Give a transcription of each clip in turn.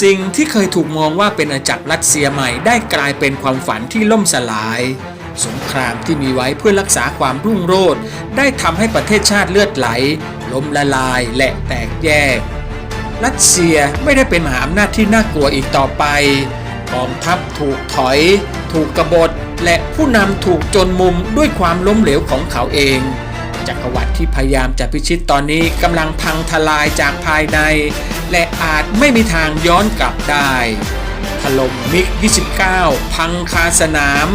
สิ่งที่เคยถูกมองว่าเป็นอาณาจักรรัสเซียใหม่ได้กลายเป็นความฝันที่ล่มสลาย สงครามที่มีไว้เพื่อรักษาความรุ่งโรจน์ได้ทำให้ประเทศชาติเลือดไหล ล้มละลายและแตกแยก รัสเซียไม่ได้เป็นมหาอำนาจที่น่ากลัวอีกต่อไปกองทัพถูกถอย ถูกกบฏ และผู้นำถูกจนมุมด้วยความล้มเหลวของเขาเอง จักรวรรดิที่พยายามจะพิชิตตอนนี้กำลังพังทลายจากภายใน และอาจไม่มีทางย้อนกลับได้ ถล่มมิก 29 พังคาสนาม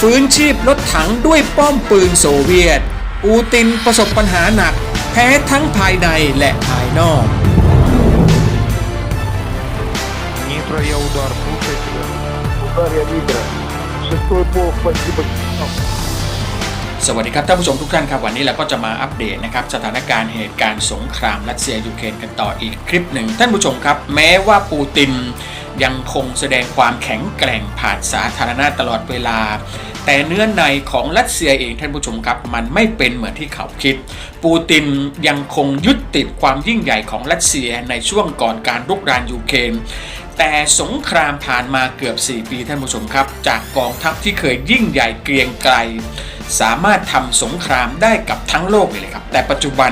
ฟื้นชีพรถถังด้วยป้อมปืนโซเวียต ปูตินประสบปัญหาหนัก แพ้ทั้งภายในและภายนอก Нитро, я удар, слушай тебя. Удар я Нитро. Шестой полк, спасибо. สวัสดีครับท่านผู้ชมทุกท่านครับวันนี้เราก็จะมาอัปเดตนะครับสถานการณ์เหตุการณ์สงครามรัสเซียยูเครนกันต่ออีกคลิปหนึ่งท่านผู้ชมครับ แม้ว่าปูตินยังคงแสดงความแข็งแกร่งผ่านสาธารณะตลอดเวลาแต่เนื้อในของรัสเซียเองท่านผู้ชมครับ มันไม่เป็นเหมือนที่เขาคิด ปูตินยังคงยึดติดความยิ่งใหญ่ของรัสเซียในช่วงก่อนการรุกรานยูเครนแต่สงครามผ่านมาเกือบ 4 ปีท่านผู้ชมครับ จากกองทัพที่เคยยิ่งใหญ่เกรียงไกรสามารถทำสงครามได้กับทั้งโลกเลยเลยครับ แต่ปัจจุบัน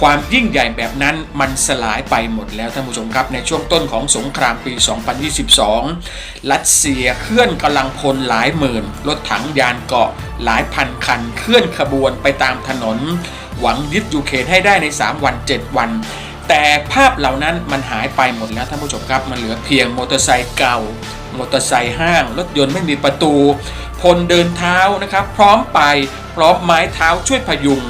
ความยิ่งใหญ่แบบนั้นมันสลายไปหมดแล้วท่านผู้ชมครับ ในช่วงต้นของสงครามปี 2022 รัสเซียเคลื่อนกำลังพลหลายหมื่น รถถังยานเกราะหลายพันคัน เคลื่อนขบวนไปตามถนน หวังยึดยูเครนให้ได้ใน 3 วัน 7 วัน แต่ภาพเหล่านั้นมันหายไปหมดแล้วท่านผู้ชมครับ มันเหลือเพียงมอเตอร์ไซค์เก่ามอเตอร์ไซค์ห้าง รถยนต์ไม่มีประตู พลเดินเท้านะครับ พร้อมไปพร้อมไม้เท้าช่วยพยุง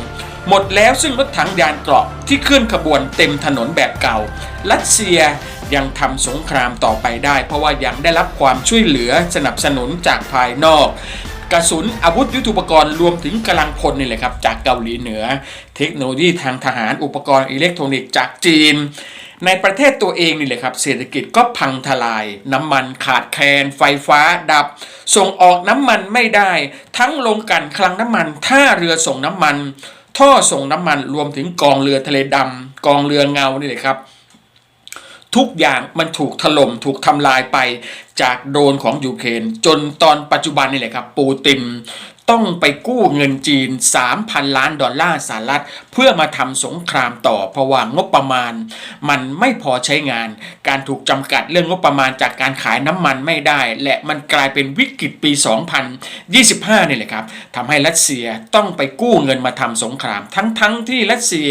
หมดแล้วซึ่งรถถังยานเกราะที่เคลื่อนขบวนเต็มถนนแบบเก่า รัสเซียยังทำสงครามต่อไปได้ เพราะว่ายังได้รับความช่วยเหลือสนับสนุนจากภายนอก กระสุนอาวุธยุทโธปกรณ์รวมถึงกำลังพลนี่แหละครับ จากเกาหลีเหนือ เทคโนโลยีทางทหารอุปกรณ์อิเล็กทรอนิกส์จากจีนในประเทศตัวเองนี่แหละครับ เศรษฐกิจก็พังทลาย น้ำมันขาดแคลน ไฟฟ้าดับ ส่งออกน้ำมันไม่ได้ ทั้งโรงกันคลังน้ำมันท่าเรือส่งน้ำมัน ท่อส่งน้ำมันรวมถึงกองเรือทะเลดำกองเรือเงานี่แหละครับ ทุกอย่างมันถูกถล่มถูกทำลายไปจากโดนของยูเครนจนตอนปัจจุบันนี่แหละครับ ปูติน ต้องไปกู้เงินจีน 3,000 ล้านดอลลาร์สหรัฐ เพื่อมาทำสงครามต่อเพราะว่างบประมาณ มันไม่พอใช้งาน การถูกจำกัดเรื่องงบประมาณจากการขายน้ำมันไม่ได้ และมันกลายเป็นวิกฤตปี 2025นี่แหละครับทำให้รัสเซียต้องไปกู้เงินมาทำสงคราม ทั้งๆทที่รัสเซีย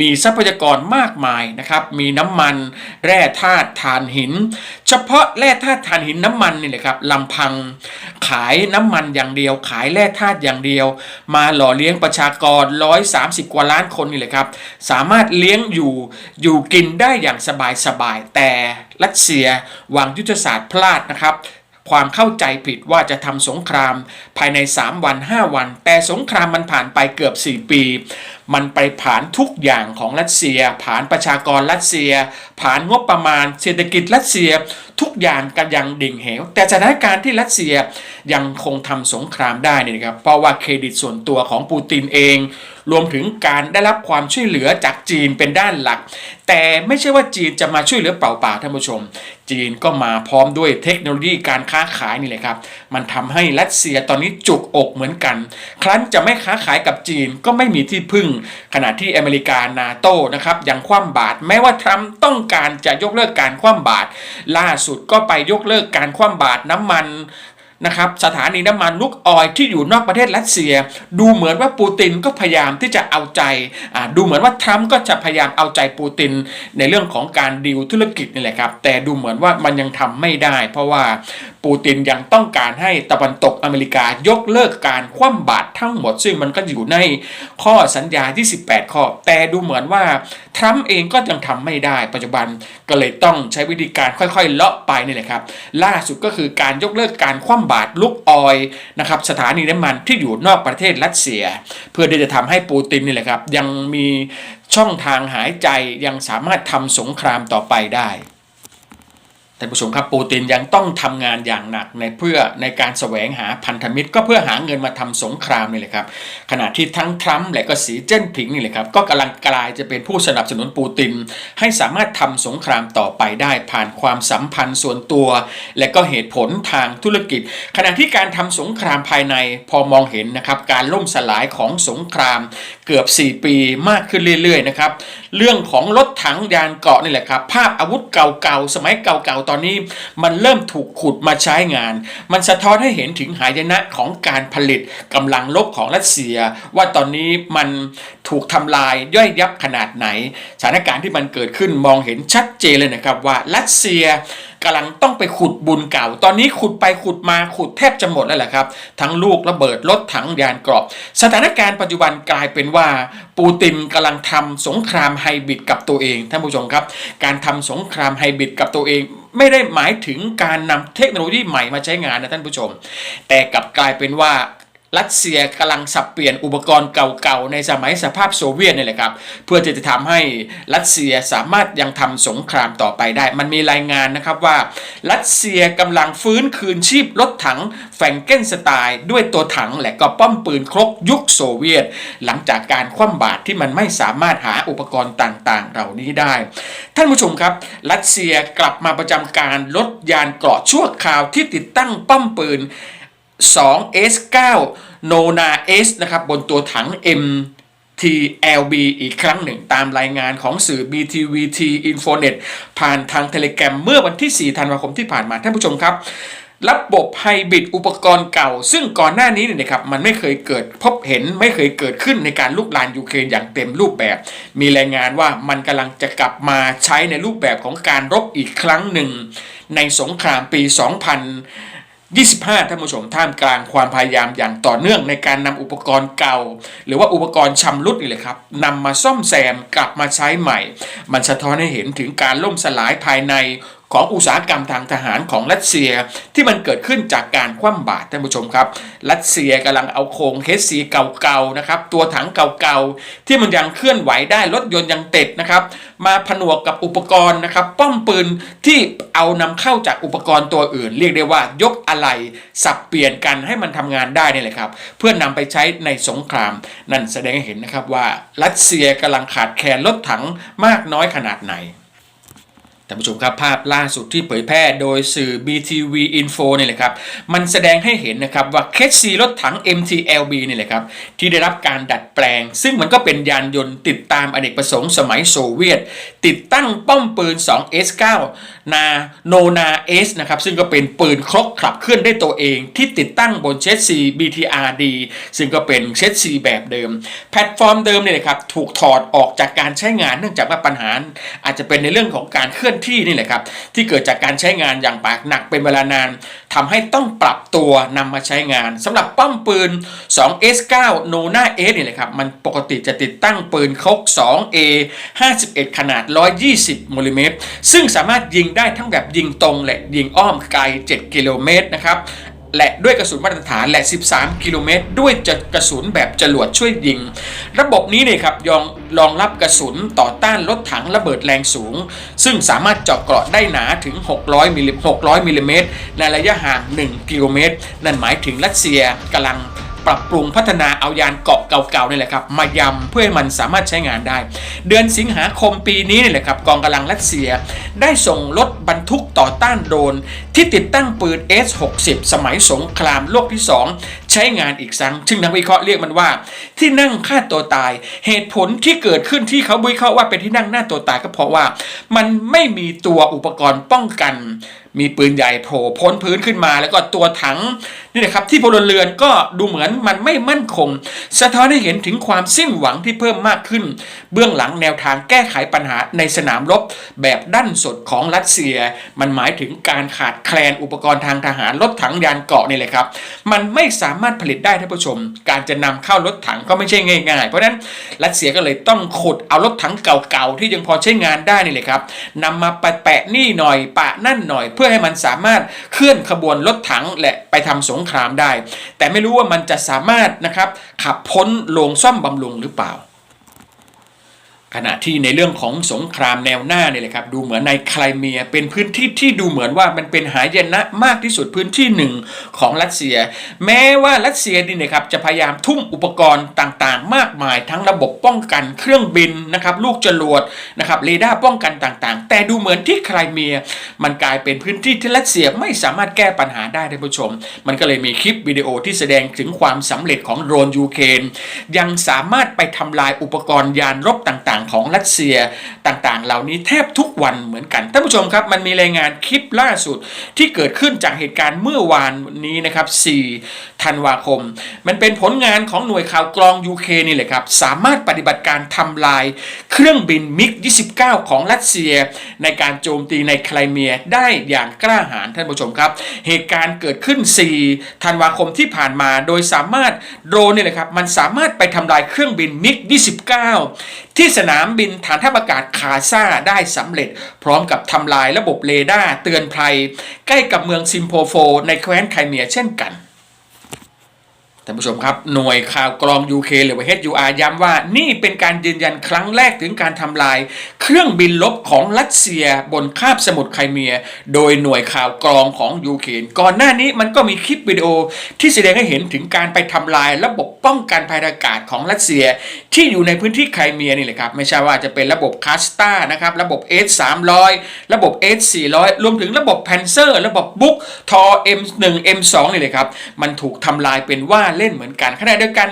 มีทรัพยากรมากมายนะครับมีน้ำมันแร่ธาตุถ่านหิน เฉพาะแร่ธาตุถ่านหินน้ำมันนี่แหละครับลำพังขายน้ำมันอย่างเดียวขายแร่ธาตุอย่างเดียว มาหล่อเลี้ยงประชากร 130 กว่าล้านคนนี่แหละครับ สามารถเลี้ยงอยู่อยู่กินได้อย่างสบายๆแต่รัสเซียวางยุทธศาสตร์พลาดนะครับความเข้าใจผิดว่าจะทำสงครามภายใน 3 วัน 5 วัน แต่สงครามมันผ่านไปเกือบ 4 ปี มันไปผ่านทุกอย่างของรัสเซีย ผ่านประชากรรัสเซีย ผ่านงบประมาณเศรษฐกิจรัสเซีย ทุกอย่างกันยังดิ่งเหว แต่สถานการณ์ที่รัสเซียยังคงทำสงครามได้นี่ครับ เพราะว่าเครดิตส่วนตัวของปูตินเอง รวมถึงการได้รับความช่วยเหลือจากจีนเป็นด้านหลัก แต่ไม่ใช่ว่าจีนจะมาช่วยเหลือเปล่าๆท่านผู้ชม จีนก็มาพร้อมด้วยเทคโนโลยีการค้าขายนี่แหละครับ มันทำให้รัสเซียตอนนี้จุกอกเหมือนกัน ครั้นจะไม่ค้าขายกับจีนก็ไม่มีที่พึ่งขณะที่อเมริกานาโต้นะครับยังคว่ำบาตรแม้ว่าทรัมป์ต้องการจะยกเลิกการคว่ำบาตรล่าสุดก็ไปยกเลิกการคว่ำบาตรน้ำมันนะครับสถานีน้ำมันลูกออยที่อยู่นอกประเทศรัสเซีย ดูเหมือนว่าปูตินก็พยายามที่จะเอาใจดูเหมือนว่าทรัมป์ก็จะพยายามเอาใจปูติน ในเรื่องของการดีลธุรกิจนี่แหละครับแต่ดูเหมือนว่ามันยังทำไม่ได้ เพราะว่าปูตินยังต้องการให้ตะวันตกอเมริกายกเลิกการคว่ำบาตรทั้งหมด ซึ่งมันก็อยู่ในข้อสัญญาที่ 18 ข้อ แต่ดูเหมือนว่าทรัมป์เองก็ยังทำไม่ได้ปัจจุบันก็เลยต้องใช้วิธีการค่อยๆ เลาะไปนี่แหละครับ ล่าสุดก็คือการยกเลิกการคว่ำบาตรลุกออยนะครับสถานีน้ำมันที่อยู่นอกประเทศรัสเซีย เพื่อที่จะทำให้ปูตินนี่แหละครับ ยังมีช่องทางหายใจยังสามารถทำสงครามต่อไปได้ ท่านผู้ชมครับปูตินยังต้องทำงานอย่างหนักในเพื่อในการแสวงหาพันธมิตร ก็เพื่อหาเงินมาทำสงครามนี่แหละครับขณะที่ทั้งทรัมป์และก็สีเจิ้นผิงนี่แหละครับก็กำลังกลายจะเป็นผู้สนับสนุนปูติน ให้สามารถทำสงครามต่อไปได้ผ่านความสัมพันธ์ส่วนตัว และก็เหตุผลทางธุรกิจ ขณะที่การทำสงครามภายในพอมองเห็นนะครับการล่มสลายของสงครามเกือบ 4 ปีมากขึ้นเรื่อยๆนะครับเรื่องของรถถังยานเกราะนี่แหละครับ ภาพอาวุธเก่าๆ สมัยเก่าๆ ตอนนี้มันเริ่มถูกขุดมาใช้งาน มันสะท้อนให้เห็นถึงหายนะของการผลิตกำลังลบของรัสเซีย ว่าตอนนี้มันถูกทำลายย่อยยับขนาดไหน สถานการณ์ที่มันเกิดขึ้นมองเห็นชัดเจนเลยนะครับว่ารัสเซีย กำลังต้องไปขุดบุญเก่า ตอนนี้ขุดไปขุดมาขุดแทบจะหมดแล้วแหละครับ ทั้งลูกระเบิดรถถังยานกราะสถานการณ์ปัจจุบันกลายเป็นว่า ปูตินกำลังทำสงครามไฮบริดกับตัวเองท่านผู้ชมครับ การทำสงครามไฮบริดกับตัวเองไม่ได้หมายถึงการนำเทคโนโลยีใหม่มาใช้งานนะท่านผู้ชม แต่กลับกลายเป็นว่า รัสเซียกำลังสับเปลี่ยนอุปกรณ์เก่าๆในสมัยสภาพโซเวียตนี่แหละครับ เพื่อจะทำให้รัสเซียสามารถยังทำสงครามต่อไปได้ มันมีรายงานนะครับว่า รัสเซียกำลังฟื้นคืนชีพรถถังแฟรงเกนสไตล์ด้วยตัวถังและก็ป้อมปืนครกยุคโซเวียต หลังจากการคว่ำบาตรที่มันไม่สามารถหาอุปกรณ์ต่างๆ เหล่านี้ได้ ท่านผู้ชมครับ รัสเซียกลับมาประจำการรถยานเกราะชั่วคราวที่ติดตั้งป้อมปืน 2 S9 Nona S นะครับบนตัวถัง MTLB อีกครั้งหนึ่งตามรายงานของสื่อ BTVT Infonet ผ่านทางเทเลแกรมเมื่อวันที่ 4 ธันวาคมที่ผ่านมาท่านผู้ชมครับระบบไฮบริดอุปกรณ์เก่า ซึ่งก่อนหน้านี้เนี่ยนะครับมันไม่เคยเกิดพบเห็นไม่เคยเกิดขึ้นในการลุกลานยูเครนอย่างเต็มรูปแบบ มีรายงานว่ามันกำลังจะกลับมาใช้ในรูปแบบของการรบอีกครั้งหนึ่ง ในสงครามปี 2000 25ท่านผู้ชมท่ามกลางความพยายามอย่างต่อเนื่องในการนำอุปกรณ์เก่า หรือว่าอุปกรณ์ชำรุดนี่แหละครับนำมาซ่อมแซมกลับมาใช้ใหม่ มันสะท้อนให้เห็นถึงการล่มสลายภายใน ของอุตสาหกรรมทางทหารของรัสเซียที่มันเกิดขึ้นจากการคว่ำบาตรท่านผู้ชมครับ รัสเซียกำลังเอาโครงเฮสซีเก่าๆนะครับตัวถังเก่าๆที่มันยังเคลื่อนไหวได้รถยนต์ยังต็ดนะครับมาผนวกกับอุปกรณ์นะครับป้อมปืนที่เอานำเข้าจากอุปกรณ์ตัวอื่น เรียกได้ว่ายกอะไรสับเปลี่ยนกันให้มันทำงานได้นี่แหละครับเพื่อนำไปใช้ในสงคราม นั่นแสดงให้เห็นนะครับว่ารัสเซียกำลังขาดแคลนรถถังมากน้อยขนาดไหน ท่านผู้ชมครับภาพล่าสุดที่เผยแพร่โดยสื่อ BTV Info นี่แหละครับ มันแสดงให้เห็นนะครับว่า เคสซีรถถัง MTLB นี่แหละครับ ที่ได้รับการดัดแปลง ซึ่งมันก็เป็นยานยนต์ติดตามอเนกประสงค์สมัยโซเวียต ติดตั้งป้อมปืน 2S9 นาโนนาเอสนะครับ ซึ่งก็เป็นปืนครกขับเคลื่อนได้ตัวเอง ที่ติดตั้งบนเชสซี BTRD ซึ่งก็เป็นเชสซีแบบเดิม แพลตฟอร์มเดิมเนี่ยนะครับถูกถอดออกจากการใช้งานเนื่องจากว่าปัญหาอาจจะเป็นในเรื่องของการเคลื่อนที่นี่แหละครับที่เกิดจากการใช้งานอย่างปากหนักเป็นเวลานานทำให้ต้องปรับตัวนำมาใช้งานสำหรับป้อมปืน 2S9 Nona S นี่แหละครับมันปกติจะติดตั้งปืนคก 2A 51 ขนาด 120มิลลิเมตรซึ่งสามารถยิงได้ทั้งแบบยิงตรงและยิงอ้อมไกล 7 กิโลเมตรนะครับ และด้วยกระสุนมาตรฐานและ 13 กิโลเมตร ด้วยจกระสุนแบบจรวดช่วยยิง ระบบนี้เนี่ยครับยองรองรับกระสุนต่อต้านรถถังระเบิดแรงสูง ซึ่งสามารถเจาะเกราะได้หนาถึง 600มิลลิ600มิลลิเมตรในระยะห่าง 1 กิโลเมตร นั่นหมายถึงรัสเซียกำลัง ปรับปรุงพัฒนาเอายานเกาะเก่าๆนี่แหละครับมายำเพื่อให้มันสามารถใช้งานได้ เดือนสิงหาคมปีนี้นี่แหละครับกองกำลังรัสเซีย ได้ส่งรถบรรทุกต่อต้านโดรนที่ติดตั้งปืน S-60 สมัยสงครามโลกที่ 2 ใช้งานอีกครั้งซึ่งนักวิเคราะห์เรียกมันว่า ที่นั่งฆ่าตัวตาย เหตุผลที่เกิดขึ้นที่เขาวิเคราะห์ว่าเป็นที่นั่งหน้าตัวตายก็เพราะว่า มันไม่มีตัวอุปกรณ์ป้องกันมีปืนใหญ่โผล่พ้นพื้นขึ้นมา แล้วก็ตัวถังนี่นะครับที่พลเรือนก็ดูเหมือนมันไม่มั่นคง สะท้อนให้เห็นถึงความสิ้นหวังที่เพิ่มมากขึ้น เบื้องหลังแนวทางแก้ไขปัญหาในสนามรบ แบบด้านสดของรัสเซีย มันหมายถึงการขาดแคลนอุปกรณ์ทางทหารรถถังยานเกราะนี่แหละครับ มันไม่สามารถผลิตได้ท่านผู้ชม การจะนำเข้ารถถังก็ไม่ใช่ง่ายๆ เพราะฉะนั้นรัสเซียก็เลยต้องขุดเอารถถังเก่าๆที่ยังพอใช้งานได้นี่แหละครับนำมาแปะนี่หน่อยปะนั่นหน่อยพื่อให้มันสามารถเคลื่อนขบวนรถถังและไปทำสงครามได้ แต่ไม่รู้ว่ามันจะสามารถนะครับขับพ้นโรงซ่อมบำรุงหรือเปล่า ขณะที่ในเรื่องของสงครามแนวหน้าเนี่ยแหละครับดูเหมือนในไครเมีย เป็นพื้นที่ที่ดูเหมือนว่ามันเป็นหายนะมากที่สุดพื้นที่หนึ่งของรัสเซีย แม้ว่ารัสเซียนี่นะครับจะพยายามทุ่มอุปกรณ์ต่างๆ มากมาย ทั้งระบบป้องกันเครื่องบินนะครับลูกจรวดนะครับเรดาร์ป้องกันต่างๆ แต่ดูเหมือนที่ไครเมีย มันกลายเป็นพื้นที่ที่รัสเซียไม่สามารถแก้ปัญหาได้ท่านผู้ชม มันก็เลยมีคลิปวิดีโอที่แสดงถึงความสำเร็จของโดรนยูเครนยังสามารถไปทำลายอุปกรณ์ยานรบต่างๆ ของรัสเซียต่างๆ เหล่านี้แทบทุกวันเหมือนกันท่านผู้ชมครับมันมีรายงานคลิปล่าสุดที่เกิดขึ้นจากเหตุการณ์เมื่อวานนี้นะครับ 4 ธันวาคม มันเป็นผลงานของหน่วยข่าวกรองยูเคนนี่แหละครับ สามารถปฏิบัติการทำลายเครื่องบินมิก 29 ของรัสเซีย ในการโจมตีในไครเมียได้อย่างกล้าหาญท่านผู้ชมครับ เหตุการณ์เกิดขึ้น 4 ธันวาคมที่ผ่านมาโดยสามารถโดรนนี่แหละครับมันสามารถไปทำลายเครื่องบินมิก 29 ที่สนามบินฐานทัพอากาศคาซาได้สำเร็จ พร้อมกับทำลายระบบเรดาร์เตือนภัย ใกล้กับเมืองซิมโพโฟ ในแคว้นไครเมียเช่นกัน ท่านผู้ชมครับ หน่วยข่าวกรอง UK หรือว่า HUR ย้ำว่านี่เป็นการยืนยันครั้งแรกถึงการทำลาย เครื่องบินลบของรัสเซียบนคาบสมุทรไครเมีย โดยหน่วยข่าวกรองของยูเครนก่อนหน้านี้มันก็มีคลิปวิดีโอที่แสดงให้เห็นถึงการไปทำลายระบบป้องกันภัยอากาศของรัสเซีย ที่อยู่ในพื้นที่ไครเมียนี่แหละครับไม่ใช่ว่าจะเป็นระบบคาสตานะครับระบบ S 3 0 0 ระบบ S 400 รวมถึงระบบแพนเซอร์ ระบบบุ๊กทอ M1 M2 นี่เลยครับมันถูกทำลายเป็นว่าเล่นเหมือนกันขณะเดียวกัน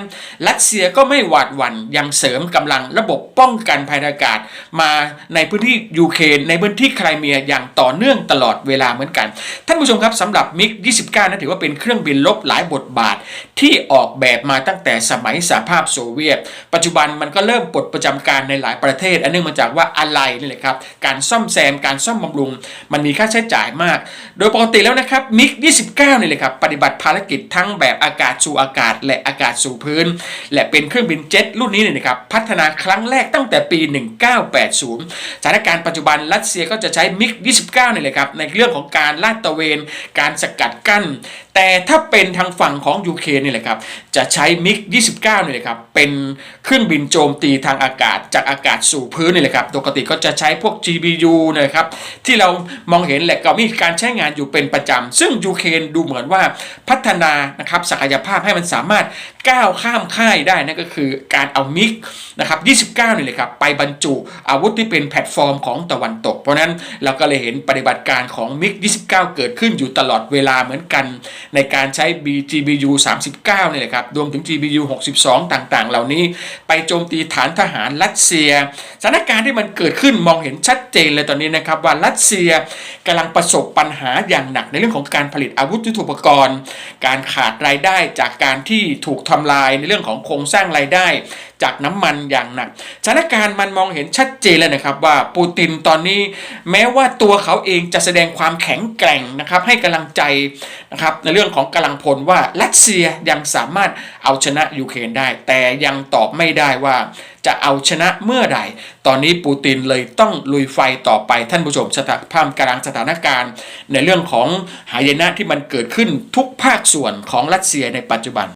รัสเซียก็ไม่หวาดหวั่นยังเสริมกำลังระบบป้องกันภัยอากาศ มาในพื้นที่ยูเครนในพื้นที่ไครเมียอย่างต่อเนื่องตลอดเวลาเหมือนกัน ท่านผู้ชมครับสำหรับมิก29นั้นถือว่าเป็นเครื่องบินลบหลายบทบาท ที่ออกแบบมาตั้งแต่สมัยสหภาพโซเวียต ปัจจุบันมันก็เริ่มปลดประจำการในหลายประเทศ อันเนื่องมาจากว่าอะไรนี่แหละครับการซ่อมแซมการซ่อมบำรุง มันมีค่าใช้จ่ายมาก โดยปกติแล้วนะครับมิก29นี่เลยครับปฏิบัติภารกิจทั้งแบบอากาศสู่อากาศากาศและอากาศสู่พื้น และเป็นเครื่องบินเจ็ตรุ่นนี้เนี่ยนะครับพัฒนาครั้งแรกตั้งแต่ปี 1980 สถานการณ์ปัจจุบันรัสเซียก็จะใช้มิก 29นี่เลยครับในเรื่องของการลาดตระเวน การสกัดกั้น แต่ถ้าเป็นทางฝั่งของยูเครนนี่แหละครับจะใช้มิก 29นี่แหละครับเป็นเครื่องบินโจมตีทางอากาศจากอากาศสู่พื้นนี่แหละครับปกติก็จะใช้พวก GBU นะครับที่เรามองเห็นแหละก็มีการใช้งานอยู่เป็นประจำซึ่งยูเครนดูเหมือนว่าพัฒนานะครับศักยภาพให้มันสามารถก้าวข้ามค่ายได้นั่นก็คือการเอามิกนะครับ 29 นี่เลยครับ ไปบรรจุอาวุธที่เป็นแพลตฟอร์มของตะวันตก เพราะนั้นเราก็เลยเห็นปฏิบัติการของมิก 29 เกิดขึ้นอยู่ตลอดเวลาเหมือนกันในการใช้ GBU 39นี่แหละครับรวมถึง GBU 62 ต่างๆ เหล่านี้ ไปโจมตีฐานทหารรัสเซีย สถานการณ์ที่มันเกิดขึ้นมองเห็นชัดเจนเลยตอนนี้นะครับว่ารัสเซียกำลังประสบปัญหาอย่างหนักในเรื่องของการผลิตอาวุธยุทโธปกรณ์ การขาดรายได้จากการที่ถูกทำลายในเรื่องของโครงสร้างรายได้จากน้ำมันอย่างหนักสถานการณ์มันมองเห็นชัดเจนเลยนะครับว่าปูตินตอนนี้แม้ว่าตัวเขาเองจะแสดงความแข็งแกร่งนะครับให้กำลังใจนะครับในเรื่องของกำลังพลว่ารัสเซียยังสามารถเอาชนะยูเครนได้ แต่ยังตอบไม่ได้ว่าจะเอาชนะเมื่อใด ตอนนี้ปูตินเลยต้องลุยไฟต่อไปท่านผู้ชมสถานภาพกลางสถานการณ์ ในเรื่องของหายนะที่มันเกิดขึ้นทุกภาคส่วนของรัสเซียในปัจจุบัน